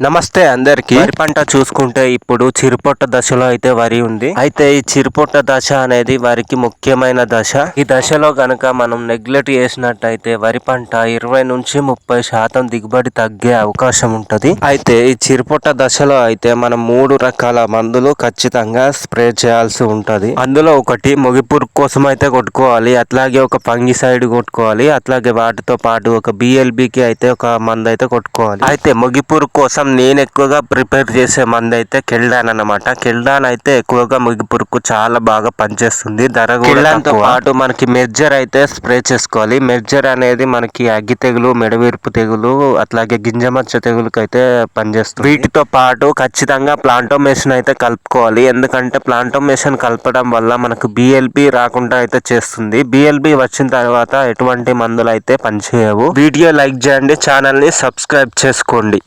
నమస్తే అందరికి. వరి పంట చూసుకుంటే ఇప్పుడు చిరుపొట్ట దశలో అయితే వరి ఉంది. అయితే ఈ చిరుపొట్ట దశ అనేది వరికి ముఖ్యమైన దశ. ఈ దశలో గనక మనం నెగ్లెక్ట్ చేసినట్టయితే వరి పంట ఇరవై నుంచి ముప్పై శాతం దిగుబడి తగ్గే అవకాశం ఉంటది. అయితే ఈ చిరుపొట్ట దశలో అయితే మనం మూడు రకాల మందులు ఖచ్చితంగా స్ప్రే చేయాల్సి ఉంటది. అందులో ఒకటి మొగిపురు కోసం అయితే కొట్టుకోవాలి. అట్లాగే ఒక పంగి సైడ్ కొట్టుకోవాలి. అట్లాగే వాటితో పాటు ఒక బిఎల్బికి అయితే ఒక మందు అయితే కొట్టుకోవాలి. అయితే మొగిపూర్ కోసం నేను ఎక్కువగా ప్రిపేర్ చేసే మందు అయితే కెల్డాన్ అన్నమాట. కెల్డాన్ అయితే ఎక్కువగా మొగిపూర్కు చాలా బాగా పనిచేస్తుంది. ధర తక్కువ. పాటు మనకి మెర్జర్ అయితే స్ప్రే చేసుకోవాలి. మెర్జర్ అనేది మనకి అగ్గి తెగులు మెడవీర్పు తెగులు అట్లాగే గింజమచ్చ తెగులుకి అయితే పనిచేస్తుంది. వీటితో పాటు ఖచ్చితంగా ప్లాంటోమేషన్ అయితే కలుపుకోవాలి. ఎందుకంటే ప్లాంటోమేషన్ కలపడం వల్ల మనకు బిఎల్పి రాకుండా అయితే చేస్తుంది. బిఎల్బి వచ్చిన తర్వాత ఎటువంటి మందులు అయితే పనిచేయవు. వీడియో లైక్ చేయండి ఛానల్ని సబ్స్క్రైబ్ చేసుకోండి.